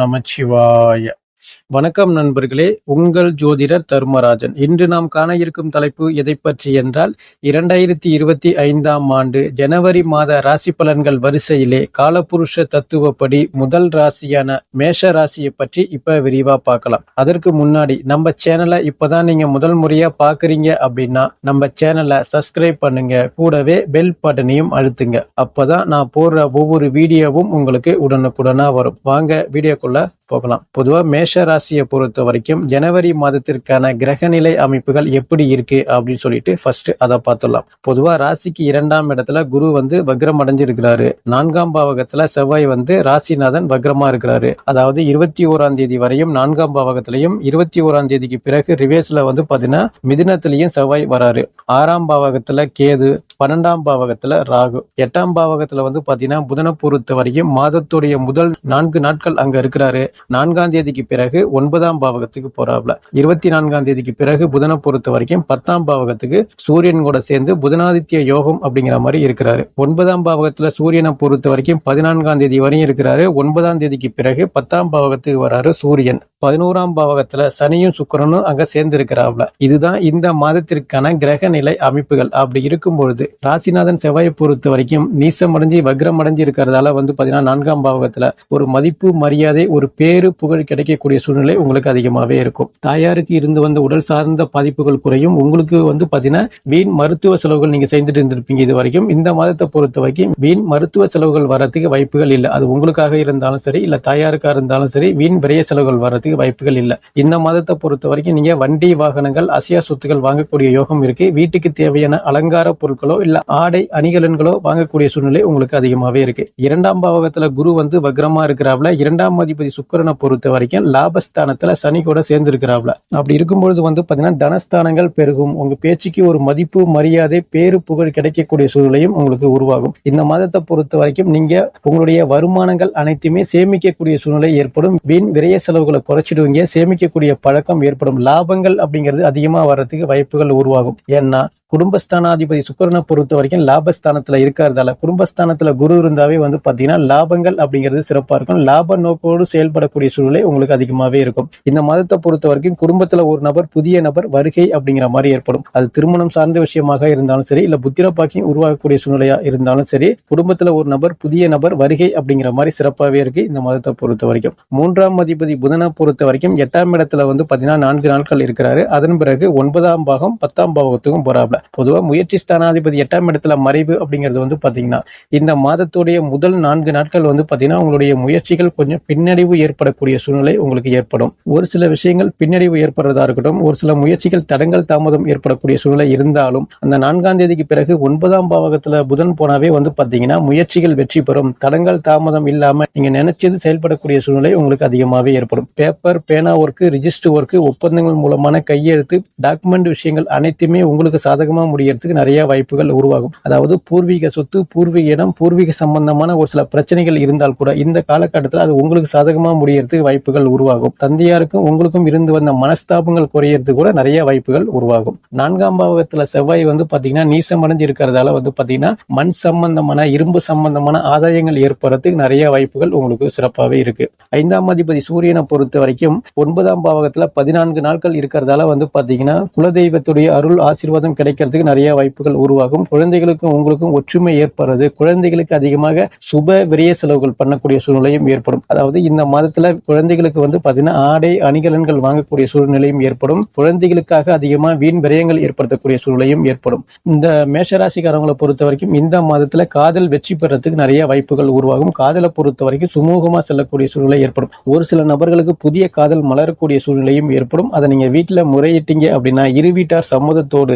நமச்சிவாய வணக்கம் நண்பர்களே. உங்கள் ஜோதிடர் தர்மராஜன். இன்று நாம் காண இருக்கும் தலைப்பு எதை பற்றி என்றால் இரண்டாயிரத்தி இருபத்தி ஐந்தாம் ஆண்டு ஜனவரி மாத ராசி பலன்கள் வரிசையிலே காலபுருஷ தத்துவப்படி முதல் ராசியான மேஷ ராசியை பற்றி இப்ப விரிவா பார்க்கலாம். அதற்கு முன்னாடி நம்ம சேனலை இப்பதான் நீங்க முதல் முறையா பாக்குறீங்க அப்படின்னா நம்ம சேனலை சப்ஸ்கிரைப் பண்ணுங்க. கூடவே பெல் பட்டனையும் அழுத்துங்க. அப்பதான் நான் போடுற ஒவ்வொரு வீடியோவும் உங்களுக்கு உடனுக்குடனா வரும். வாங்க வீடியோக்குள்ள போகலாம். பொதுவாக மேஷ ராசியை பொறுத்த வரைக்கும் ஜனவரி மாதத்திற்கான கிரகநிலை அமைப்புகள் எப்படி இருக்கு அப்படின்னு சொல்லிட்டு ஃபர்ஸ்ட் அதை பார்த்துடலாம். பொதுவாக ராசிக்கு இரண்டாம் இடத்துல குரு வந்து வக்ரம் அடைஞ்சிருக்கிறாரு. நான்காம் பாவகத்துல செவ்வாய் வந்து ராசிநாதன் வக்ரமா இருக்கிறாரு. அதாவது இருபத்தி ஓராம் தேதி வரையும் நான்காம் பாவகத்திலையும் இருபத்தி ஓராம் தேதிக்கு பிறகு ரிவேஸ்ல வந்து பாத்தீங்கன்னா மிதினத்திலையும் செவ்வாய் வராரு. ஆறாம் பாவகத்துல கேது பன்னெண்டாம் பாவகத்துல ராகு. எட்டாம் பாவகத்துல வந்து பாத்தீங்கன்னா புதனை பொறுத்த வரைக்கும் மாதத்துடைய முதல் நான்கு நாட்கள் அங்க இருக்கிறாரு. நான்காம் தேதிக்கு பிறகு ஒன்பதாம் பாவகத்துக்கு போறாப்ல. இருபத்தி நான்காம் தேதிக்கு பிறகு புதனை பொறுத்த வரைக்கும் பத்தாம் பாவகத்துக்கு சூரியன் கூட சேர்ந்து புதனாதித்ய யோகம் அப்படிங்கிற மாதிரி இருக்கிறாரு. ஒன்பதாம் பாவகத்துல சூரியனை பொறுத்த வரைக்கும் பதினான்காம் தேதி வரையும் இருக்கிறாரு. ஒன்பதாம் தேதிக்கு பிறகு பத்தாம் பாவகத்துக்கு வராரு சூரியன். பதினோராம் பாவகத்துல சனியும் சுக்கரனும் அங்க சேர்ந்திருக்கிறாப்ல. இதுதான் இந்த மாதத்திற்கான கிரக நிலை அமைப்புகள். அப்படி இருக்கும் பொழுது ராசிநாதன் செவ்வாயை பொறுத்த வரைக்கும் நீசம் வக்ரமடைஞ்சு இருக்கிறதால வந்து பாத்தீங்கன்னா நான்காம் பாவகத்துல ஒரு மதிப்பு மரியாதை ஒரு பேரு புகழ் கிடைக்கக்கூடிய சூழ்நிலை உங்களுக்கு அதிகமாகவே இருக்கும். தாயாருக்கு இருந்து வந்த உடல் சார்ந்த பாதிப்புகள் குறையும். உங்களுக்கு வந்து பாத்தீங்கன்னா வீண் மருத்துவ செலவுகள் நீங்க செய்துட்டு இருந்திருப்பீங்க இது வரைக்கும். இந்த மாதத்தை பொறுத்த வரைக்கும் வீண் மருத்துவ செலவுகள் வரத்துக்கு வாய்ப்புகள் இல்லை. அது உங்களுக்காக இருந்தாலும் சரி இல்ல தாயாருக்கா இருந்தாலும் சரி வீண் விரைய செலவுகள் வரதுக்கு வாய்ப்புகள் இல்லை. இந்த மாதத்தை பொறுத்த வரைக்கும் நீங்க வண்டி வாகனங்கள் அசையா சொத்துக்கள் வாங்கக்கூடிய யோகம் இருக்கு. வீட்டுக்கு தேவையான அலங்கார பொருட்களோ இல்ல ஆடை அணிகலன்களோ வாங்கக்கூடிய சூழ்நிலை உங்களுக்கு அதிகமாகவே இருக்கு. இரண்டாம் பாவகத்துல குரு வந்து வக்ரமா இருக்கிறாப்ல. இரண்டாம் அதிபதி சுக்கரனை பொறுத்த வரைக்கும் லாபஸ்தானத்துல சனி கூட சேர்ந்து இருக்கிறாப்ல அப்படி இருக்கும்பொழுது வந்து பாத்தீங்கன்னா தனஸ்தானங்கள் பெருகும். உங்க பேச்சுக்கு ஒரு மதிப்பு மரியாதை பேரு புகழ் கிடைக்கக்கூடிய சூழ்நிலையும் உங்களுக்கு உருவாகும். இந்த மாதத்தை பொறுத்த வரைக்கும் நீங்க உங்களுடைய வருமானங்கள் அனைத்துமே சேமிக்கக்கூடிய சூழ்நிலை ஏற்படும். வீண் விரைய செலவுகளை குறைச்சிடுவீங்க. சேமிக்கக்கூடிய பழக்கம் ஏற்படும். லாபங்கள் அப்படிங்கிறது அதிகமா வர்றதுக்கு வாய்ப்புகள் உருவாகும். ஏன்னா குடும்பஸ்தானாதிபதி சுக்கரனை பொறுத்த வரைக்கும் லாபஸ்தானத்தில் இருக்கிறதால குடும்பஸ்தானத்தில் குரு இருந்தாவே வந்து பார்த்தீங்கன்னா லாபங்கள் அப்படிங்கிறது சிறப்பாக இருக்கும். லாப நோக்கோடு செயல்படக்கூடிய சூழ்நிலை உங்களுக்கு அதிகமாகவே இருக்கும். இந்த மாதத்தை பொறுத்த வரைக்கும் குடும்பத்தில் ஒரு நபர் புதிய நபர் வருகை அப்படிங்கிற மாதிரி ஏற்படும். அது திருமணம் சார்ந்த விஷயமாக இருந்தாலும் சரி இல்லை புத்திரப்பாக்கியம் உருவாகக்கூடிய சூழ்நிலையாக இருந்தாலும் சரி குடும்பத்தில் ஒரு நபர் புதிய நபர் வருகை அப்படிங்கிற மாதிரி சிறப்பாகவே இருக்கு இந்த மாதத்தை பொறுத்த வரைக்கும். மூன்றாம் அதிபதி புதனை பொறுத்த வரைக்கும் எட்டாம் இடத்துல வந்து பார்த்தீங்கன்னா நான்கு நாட்கள் இருக்கிறாரு. அதன் பிறகு ஒன்பதாம் பாகம் பத்தாம் பாகத்துக்கும் போறாப்ல. பொதுவாக முயற்சி ஸ்தானாதிபதி எட்டாம் இடத்துல மறைவு அப்படிங்கிறது வந்து பார்த்தீங்கன்னா இந்த மாதத்துடைய முதல் நான்கு நாட்கள் வந்து பார்த்தீங்கன்னா உங்களுடைய முயற்சிகள் கொஞ்சம் பின்னடைவு ஏற்படக்கூடிய சூழ்நிலை உங்களுக்கு ஏற்படும். ஒரு சில விஷயங்கள் பின்னடைவு ஏற்படுறதா இருக்கட்டும் ஒரு சில முயற்சிகள் தடங்கள் தாமதம் ஏற்படக்கூடிய சூழ்நிலை இருந்தாலும் அந்த நான்காம் தேதிக்கு பிறகு ஒன்பதாம் பாவகத்தில் புதன் போனாவே வந்து பார்த்தீங்கன்னா முயற்சிகள் வெற்றி பெறும். தடங்கள் தாமதம் இல்லாம நீங்க நினைச்சது செயல்படக்கூடிய சூழ்நிலை உங்களுக்கு அதிகமாகவே ஏற்படும். பேப்பர் பேனா ஒர்க்கு ரிஜிஸ்டர் ஒர்க்கு ஒப்பந்தங்கள் மூலமான கையெழுத்து டாக்குமெண்ட் விஷயங்கள் அனைத்துமே உங்களுக்கு வேகமாக முடியறதுக்கு நிறைய வாய்ப்புகள் உருவாகும். அதாவது பூர்வீக சொத்து பூர்வீக இடம் பூர்வீக சம்பந்தமான ஒரு சில பிரச்சனைகள் இருந்தால் கூட இந்த காலகட்டத்தில் அது உங்களுக்கு சாதகமாக முடியறதுக்கு வாய்ப்புகள் உருவாகும். தந்தையாருக்கும் உங்களுக்கும் இருந்து வந்த மனஸ்தாபங்கள் குறையிறது கூட நிறைய வாய்ப்புகள் உருவாகும். நான்காம் பாவகத்துல செவ்வாய் வந்து பார்த்தீங்கன்னா நீசமடைஞ்சு இருக்கிறதால வந்து பார்த்தீங்கன்னா மண் சம்பந்தமான இரும்பு சம்பந்தமான ஆதாயங்கள் ஏற்படுறதுக்கு நிறைய வாய்ப்புகள் உங்களுக்கு சிறப்பாகவே இருக்கு. ஐந்தாம் அதிபதி சூரியனை பொறுத்த வரைக்கும் ஒன்பதாம் பாவகத்தில் பதினான்கு நாட்கள் இருக்கிறதால வந்து பார்த்தீங்கன்னா குலதெய்வத்துடைய அருள் ஆசீர்வாதம் கிடைக்கிறதுக்கு நிறைய வாய்ப்புகள் உருவாகும். குழந்தைகளுக்கும் உங்களுக்கும் ஒற்றுமை ஏற்படுறது குழந்தைகளுக்கு அதிகமாக சுப விரைய செலவுகள் பண்ணக்கூடிய சூழ்நிலையும் ஏற்படும். அதாவது இந்த மாதத்துல குழந்தைகளுக்கு வந்து பார்த்தீங்கன்னா ஆடை அணிகலன்கள் வாங்கக்கூடிய சூழ்நிலையும் ஏற்படும். குழந்தைகளுக்காக அதிகமாக வீண் விரயங்கள் ஏற்படுத்தக்கூடிய சூழ்நிலையும் ஏற்படும். இந்த மேஷராசிக்காரங்களை பொறுத்த வரைக்கும் இந்த மாதத்துல காதல் வெற்றி பெறத்துக்கு நிறைய வாய்ப்புகள் உருவாகும். காதலை பொறுத்த வரைக்கும் சுமூகமா செல்லக்கூடிய சூழ்நிலை ஏற்படும். ஒரு சில நபர்களுக்கு புதிய காதல் மலரக்கூடிய சூழ்நிலையும் ஏற்படும். அதை நீங்க வீட்டில் முறையிட்டீங்க அப்படின்னா இரு வீட்டார் சம்மதத்தோடு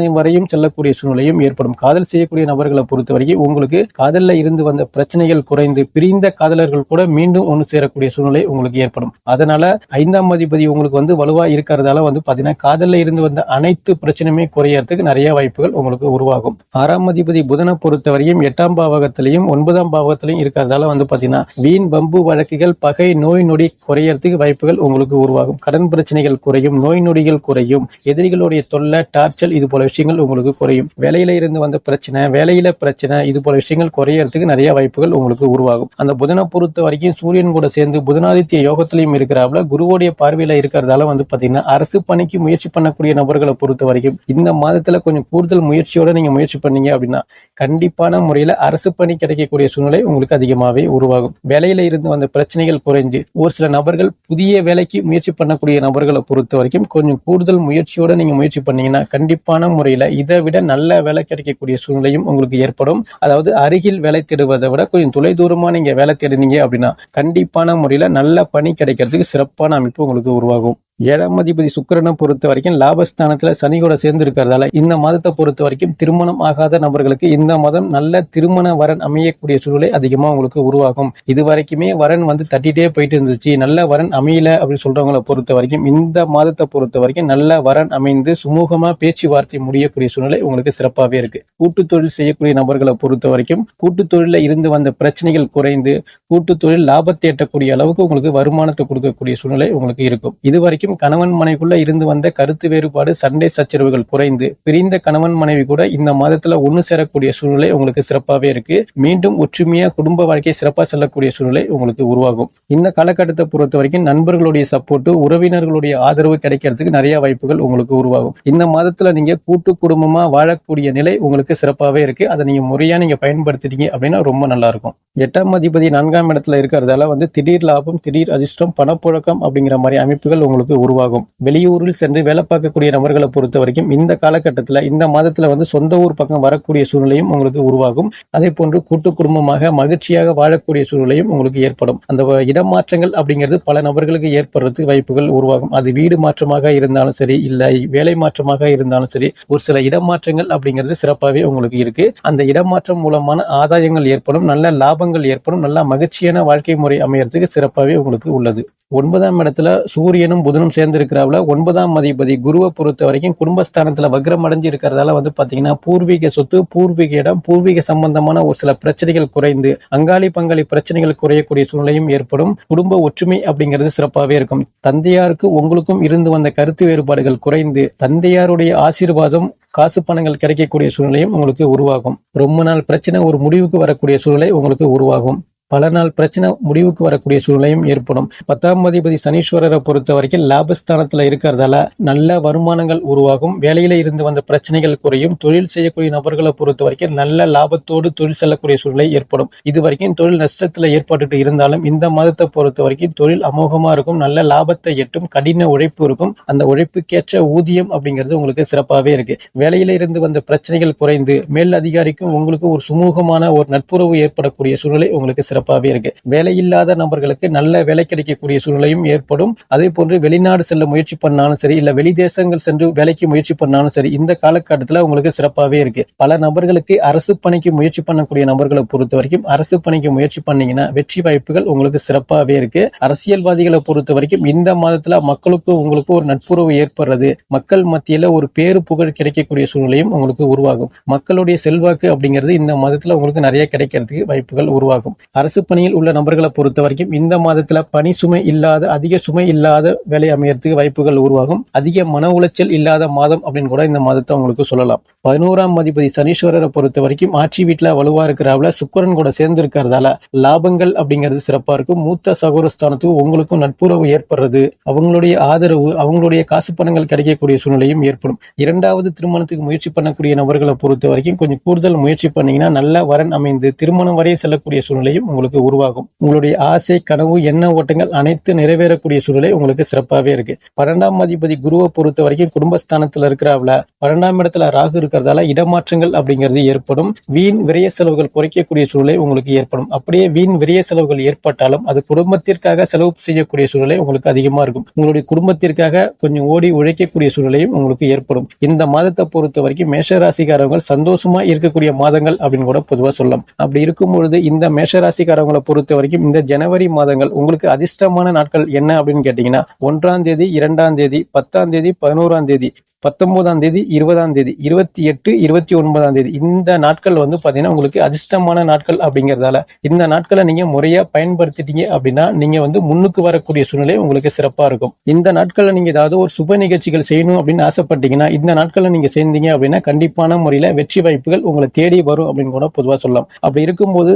திருமணம் வரையும் செல்லக்கூடிய சூழ்நிலையும் ஏற்படும். காதல் செய்யக்கூடிய நபர்களை பொறுத்த வரைக்கும் உங்களுக்கு காதல்ல இருந்து வந்த பிரச்சனைகள் குறைந்து பிரிந்த காதலர்கள் கூட மீண்டும் ஒன்று சேரக்கூடிய சூழ்நிலை உங்களுக்கு ஏற்படும். அதனால ஐந்தாம் அதிபதி உங்களுக்கு வந்து வலுவா இருக்கிறதால வந்து பாத்தீங்கன்னா காதல்ல இருந்து வந்த அனைத்து பிரச்சனையுமே குறையறதுக்கு நிறைய வாய்ப்புகள் உங்களுக்கு உருவாகும். ஆறாம் அதிபதி புதனை பொறுத்தவரையும் எட்டாம் பாவகத்திலையும் ஒன்பதாம் பாவகத்திலையும் இருக்கிறதால வந்து பாத்தீங்கன்னா வீண் பம்பு வழக்குகள் பகை நோய் நொடி குறையறதுக்கு வாய்ப்புகள் உங்களுக்கு உருவாகும். கடன் பிரச்சனைகள் குறையும் நோய் நொடிகள் குறையும். எதிரிகளுடைய தொல்லை டார்ச்சல் இது போல விஷயங்கள் உங்களுக்கு குறையும். வேலையில இருந்து வந்த பிரச்சனை வேலையில பிரச்சனை இது போல விஷயங்கள் குறையறதுக்கு நிறைய வாய்ப்புகள் உங்களுக்கு உருவாகும். அந்த புதனை பொறுத்த வரைக்கும் சூரியன் கூட சேர்ந்து புதனாதித்ய யோகத்திலையும் இருக்கிறாப்புல குருவோடைய பார்வையில இருக்கிறதால வந்து பாத்தீங்கன்னா அரசு பணிக்கு முயற்சி பண்ணக்கூடிய நபர்களை பொறுத்த வரைக்கும் இந்த மாதத்துல கொஞ்சம் கூடுதல் முயற்சியோட நீங்க முயற்சி பண்ணீங்க அப்படின்னா கண்டிப்பான முறையில அரசு பணி கிடைக்கக்கூடிய சூழ்நிலை உங்களுக்கு அதிகமாகவே உருவாகும். வேலையில இருந்து வந்த பிரச்சனைகள் குறைஞ்சு ஒரு சில நபர்கள் புதிய வேலைக்கு முயற்சி பண்ணக்கூடிய நபர்களை பொறுத்த வரைக்கும் கொஞ்சம் கூடுதல் முயற்சியோட நீங்க முயற்சி பண்ணீங்கன்னா கண்டிப்பான முறையில இதை விட நல்ல வேலை கிடைக்கக்கூடிய சூழ்நிலையும் உங்களுக்கு ஏற்படும். அதாவது அருகில் வேலை தேடுவதை விட கொஞ்சம் தொலை தூரமாக நீங்க வேலை தேடுனீங்க அப்படின்னா கண்டிப்பான முறையில் நல்ல பணி கிடைக்கிறதுக்கு சிறப்பான அமைப்பு உங்களுக்கு உருவாகும். ஏழாம் அதிபதி சுக்கிரனை பொறுத்த வரைக்கும் லாபஸ்தானத்துல சனி கூட சேர்ந்து இருக்கிறதால இந்த மாதத்தை பொறுத்த வரைக்கும் திருமணம் ஆகாத நபர்களுக்கு இந்த மாதம் நல்ல திருமண வரன் அமையக்கூடிய சூழ்நிலை அதிகமா உங்களுக்கு உருவாகும். இது வரைக்குமே வரன் வந்து தட்டிட்டே போயிட்டு இருந்துச்சு. நல்ல வரன் அமையல அப்படின்னு சொல்றவங்களை பொறுத்த வரைக்கும் இந்த மாதத்தை பொறுத்த வரைக்கும் நல்ல வரன் அமைந்து சுமூகமா பேச்சுவார்த்தை முடியக்கூடிய சூழ்நிலை உங்களுக்கு சிறப்பாகவே இருக்கு. கூட்டு தொழில் செய்யக்கூடிய நபர்களை பொறுத்த வரைக்கும் கூட்டு தொழில இருந்து வந்த பிரச்சனைகள் குறைந்து கூட்டு தொழில் லாபத்தை எட்டக்கூடிய அளவுக்கு உங்களுக்கு வருமானத்தை கொடுக்கக்கூடிய சூழ்நிலை உங்களுக்கு இருக்கும். இது வரைக்கும் கணவன் மனைவிக்குள்ள இருந்து வந்த கருத்து வேறுபாடு சண்டை சச்சரவுகள் குறைந்து பிரிந்த கணவன் மனைவி கூட இந்த மாதத்துல ஒண்ணு சேரக்கூடிய சூழ்நிலை உங்களுக்கு சிறப்பாகவே இருக்கு. மீண்டும் ஒற்றுமையா குடும்ப வாழ்க்கை சிறப்பாக செல்லக்கூடிய சூழ்நிலை உங்களுக்கு உருவாகும். இந்த காலகட்டத்தை பொறுத்த வரைக்கும் நண்பர்களுடைய சப்போர்ட் உறவினர்களுடைய ஆதரவு கிடைக்கிறதுக்கு நிறைய வாய்ப்புகள் உங்களுக்கு உருவாகும். இந்த மாதத்துல நீங்க கூட்டு குடும்பமா வாழக்கூடிய நிலை உங்களுக்கு சிறப்பாகவே இருக்கு. அதை நீங்க முறையா நீங்க பயன்படுத்திட்டீங்க அப்படின்னா ரொம்ப நல்லா இருக்கும். எட்டாம் அதிபதி நான்காம் இடத்துல இருக்கிறதால வந்து திடீர் லாபம் திடீர் அதிர்ஷ்டம் பணப்புழக்கம் அப்படிங்கிற மாதிரி அமைப்புகள் உங்களுக்கு உருவாகும். வெளியூரில் சென்று வேலை பார்க்கக்கூடிய நபர்களை பொறுத்த வரைக்கும் இந்த காலகட்டத்தில் இந்த மாதத்தில் வந்து சொந்த ஊர் பக்கம் வரக்கூடிய சூழ்நிலையும் உங்களுக்கு உருவாகும். அதே போன்று கூட்டு குடும்பமாக மகிழ்ச்சியாக வாழக்கூடிய சூழ்நிலையும் உங்களுக்கு ஏற்படும். அந்த இடமாற்றங்கள் அப்படிங்கிறது பல நபர்களுக்கு ஏற்படுறதுக்கு வாய்ப்புகள் உருவாகும். அது வீடு மாற்றமாக இருந்தாலும் சரி இல்லை வேலை மாற்றமாக இருந்தாலும் சரி ஒரு சில இடமாற்றங்கள் அப்படிங்கிறது சிறப்பாகவே உங்களுக்கு இருக்கு. அந்த இடமாற்றம் மூலமான ஆதாயங்கள் ஏற்படும் நல்ல லாபங்கள் ஏற்படும் நல்ல மகிழ்ச்சியான வாழ்க்கை முறை அமையறதுக்கு சிறப்பாகவே உங்களுக்கு உள்ளது. ஒன்பதாம் இடத்துல சூரியனும் புதனும் சேர்ந்து ஒன்பதாம் அதிபதி குருவை பொறுத்த வரைக்கும் குடும்பஸ்தானத்தில் வக்ரம் அடைஞ்சு இருக்கிறதால வந்து பாத்தீங்கன்னா பூர்வீக சொத்து பூர்வீக இடம் பூர்வீக சம்பந்தமான ஒரு சில பிரச்சனைகள் குறைந்து அங்காளி பங்காளி பிரச்சனைகள் குறையக்கூடிய சூழ்நிலையும் ஏற்படும். குடும்ப ஒற்றுமை அப்படிங்கிறது சிறப்பாகவே இருக்கும். தந்தையாருக்கு உங்களுக்கும் இருந்து வந்த கருத்து வேறுபாடுகள் குறைந்து தந்தையாருடைய ஆசீர்வாதம் காசு பணங்கள் கிடைக்கக்கூடிய சூழ்நிலையும் உங்களுக்கு உருவாகும். ரொம்ப நாள் பிரச்சனை ஒரு முடிவுக்கு வரக்கூடிய சூழ்நிலை உங்களுக்கு உருவாகும். பல நாள் பிரச்சனை முடிவுக்கு வரக்கூடிய சூழ்நிலையும் ஏற்படும். பத்தாம் அதிபதி சனீஸ்வரரை பொறுத்த வரைக்கும் லாபஸ்தானத்தில் இருக்கிறதால நல்ல வருமானங்கள் உருவாகும். வேலையில இருந்து வந்த பிரச்சனைகள் குறையும். தொழில் செய்யக்கூடிய நபர்களை பொறுத்த வரைக்கும் நல்ல லாபத்தோடு தொழில் செல்லக்கூடிய சூழ்நிலை ஏற்படும். இது வரைக்கும் தொழில் நஷ்டத்தில் ஏற்பட்டுட்டு இருந்தாலும் இந்த மாதத்தை பொறுத்த வரைக்கும் தொழில் அமோகமாக இருக்கும். நல்ல லாபத்தை எட்டும். கடின உழைப்பு இருக்கும். அந்த உழைப்புக்கேற்ற ஊதியம் அப்படிங்கிறது உங்களுக்கு சிறப்பாகவே இருக்கு. வேலையில இருந்து வந்த பிரச்சனைகள் குறைந்து மேல் அதிகாரிக்கும் உங்களுக்கு ஒரு சுமூகமான ஒரு நட்புறவு ஏற்படக்கூடிய சூழ்நிலை உங்களுக்கு சிறப்பு சிறப்பாகவே இருக்கு. வேலையில்லாத நபர்களுக்கு நல்ல வேலை கிடைக்கக்கூடிய சூழ்நிலையும் ஏற்படும். அதே போன்று வெளிநாடு செல்ல முயற்சி பண்ணாலும் சரி இல்ல வெளி தேசங்கள் சென்று வேலைக்கு முயற்சி பண்ணாலும் சரி இந்த காலகட்டத்தில் உங்களுக்கு சிறப்பாகவே இருக்கு. பல நபர்களுக்கு அரசு பணிக்கு முயற்சி பண்ணக்கூடிய நபர்களை பொறுத்த வரைக்கும் அரசு பணிக்கு முயற்சி பண்ணீங்கன்னா வெற்றி வாய்ப்புகள் உங்களுக்கு சிறப்பாகவே இருக்கு. அரசியல்வாதிகளை பொறுத்த வரைக்கும் இந்த மாதத்துல மக்களுக்கும் உங்களுக்கு ஒரு நட்புறவு ஏற்படுறது மக்கள் மத்தியில ஒரு பேரு புகழ் கிடைக்கக்கூடிய சூழ்நிலையும் உங்களுக்கு உருவாகும். மக்களுடைய செல்வாக்கு அப்படிங்கிறது இந்த மாதத்துல உங்களுக்கு நிறைய கிடைக்கிறதுக்கு வாய்ப்புகள் உருவாகும். அரசு பணியில் உள்ள நபர்களை பொறுத்த வரைக்கும் இந்த மாதத்தில் பணி சுமை இல்லாத அதிக சுமை இல்லாத வேலை அமையறதுக்கு வாய்ப்புகள் உருவாகும். அதிக மன உளைச்சல் இல்லாத மாதம் அப்படின்னு கூட இந்த மாதத்தை உங்களுக்கு சொல்லலாம். பதினோராம் அதிபதி சனீஸ்வரரை பொறுத்த வரைக்கும் ஆட்சி வீட்டில் வலுவா இருக்கிறாவில் சுக்கரன் கூட சேர்ந்து இருக்கிறதால லாபங்கள் அப்படிங்கிறது சிறப்பாக இருக்கும். மூத்த சகோதரஸ்தானத்துக்கு உங்களுக்கும் நட்புறவு ஏற்படுறது அவங்களுடைய ஆதரவு அவங்களுடைய காசு பணங்கள் கிடைக்கக்கூடிய சூழ்நிலையும் ஏற்படும். இரண்டாவது திருமணத்துக்கு முயற்சி பண்ணக்கூடிய நபர்களை பொறுத்த வரைக்கும் கொஞ்சம் கூடுதல் முயற்சி பண்ணீங்கன்னா நல்ல வரன் அமைந்து திருமணம் வரை செல்லக்கூடிய சூழ்நிலையும் உங்களுக்கு உருவாகும். உங்களுடைய ஆசை கனவு எண்ண ஓட்டங்கள் அனைத்து நிறைவேறக்கூடிய சூழலே உங்களுக்கு சிறப்பாகவே இருக்கு. பன்னெண்டாம் அதிபதி குருவை பொறுத்த வரைக்கும் குடும்பஸ்தானத்தில் இருக்கிறாவில் பன்னெண்டாம் இடத்துல ராகு இருக்கிறதால இடமாற்றங்கள் அப்படிங்கிறது ஏற்படும். வீண் விரைய செலவுகள் குறைக்கக்கூடிய சூழலை உங்களுக்கு ஏற்படும். அப்படியே வீண் விரைய செலவுகள் ஏற்பட்டாலும் அது குடும்பத்திற்காக செலவு செய்யக்கூடிய சூழலை உங்களுக்கு அதிகமா இருக்கும். உங்களுடைய குடும்பத்திற்காக கொஞ்சம் ஓடி உழைக்கக்கூடிய சூழலையும் உங்களுக்கு ஏற்படும். இந்த மாதத்தை பொறுத்த வரைக்கும் மேஷராசிக்காரர்கள் சந்தோஷமா இருக்கக்கூடிய மாதங்கள் அப்படின்னு கூட பொதுவாக சொல்லலாம். அப்படி இருக்கும் பொழுது இந்த மேஷராசி ராசிக்காரவங்களை பொறுத்த வரைக்கும் இந்த ஜனவரி மாதங்கள் உங்களுக்கு அதிர்ஷ்டமான நாட்கள் என்ன அப்படின்னு கேட்டீங்கன்னா ஒன்றாம் தேதி இரண்டாம் தேதி பத்தாம் தேதி பதினோராம் தேதி பத்தொன்பதாம் தேதி இருபதாம் தேதி இருபத்தி எட்டு இருபத்தி ஒன்பதாம் தேதி. இந்த நாட்கள் வந்து பாத்தீங்கன்னா உங்களுக்கு அதிர்ஷ்டமான நாட்கள் அப்படிங்கறதால இந்த நாட்களை நீங்க முறையா பயன்படுத்திட்டீங்க அப்படின்னா நீங்க வந்து முன்னுக்கு வரக்கூடிய சூழ்நிலை உங்களுக்கு சிறப்பா இருக்கும். இந்த நாட்கள்ல நீங்க ஏதாவது ஒரு சுப நிகழ்ச்சிகள் செய்யணும் அப்படின்னு ஆசைப்பட்டீங்கன்னா இந்த நாட்கள்ல நீங்க சேர்ந்தீங்க அப்படின்னா கண்டிப்பான முறையில வெற்றி வாய்ப்புகள் உங்களை தேடி வரும் அப்படின்னு கூட பொதுவாக சொல்லலாம். அப்படி இருக்கும்போது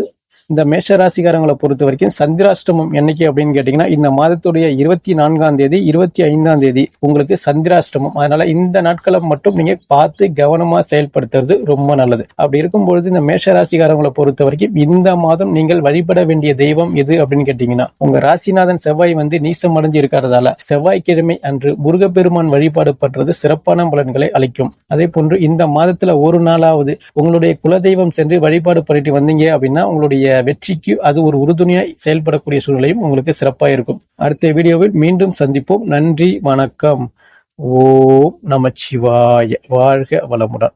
இந்த மேஷ ராசிக்காரங்களை பொறுத்த வரைக்கும் சந்திராஷ்டமம் என்னைக்கு அப்படின்னு கேட்டிங்கன்னா இந்த மாதத்துடைய இருபத்தி நான்காம் தேதி இருபத்தி ஐந்தாம் தேதி உங்களுக்கு சந்திராஷ்டமம். அதனால இந்த நாட்களை மட்டும் நீங்க பார்த்து கவனமா செயல்படுத்துறது ரொம்ப நல்லது. அப்படி இருக்கும்பொழுது இந்த மேஷ ராசிக்காரங்களை பொறுத்த வரைக்கும் இந்த மாதம் நீங்கள் வழிபட வேண்டிய தெய்வம் எது அப்படின்னு கேட்டீங்கன்னா உங்க ராசிநாதன் செவ்வாய் வந்து நீசம் அடைஞ்சு இருக்கிறதால செவ்வாய்க்கிழமை அன்று முருகப்பெருமான் வழிபாடு பண்றது சிறப்பான பலன்களை அளிக்கும். அதே போன்று இந்த மாதத்துல ஒரு நாளாவது உங்களுடைய குலதெய்வம் சென்று வழிபாடு பண்ணிட்டு வந்தீங்க அப்படின்னா உங்களுடைய வெற்றிக்கு அது ஒரு உறுதுணையாய் செயல்படக்கூடிய சூழ்நிலையும் உங்களுக்கு சிறப்பாக இருக்கும். அடுத்த வீடியோவில் மீண்டும் சந்திப்போம். நன்றி வணக்கம். ஓம் நமச்சிவாய. வாழ்க வளமுடன்.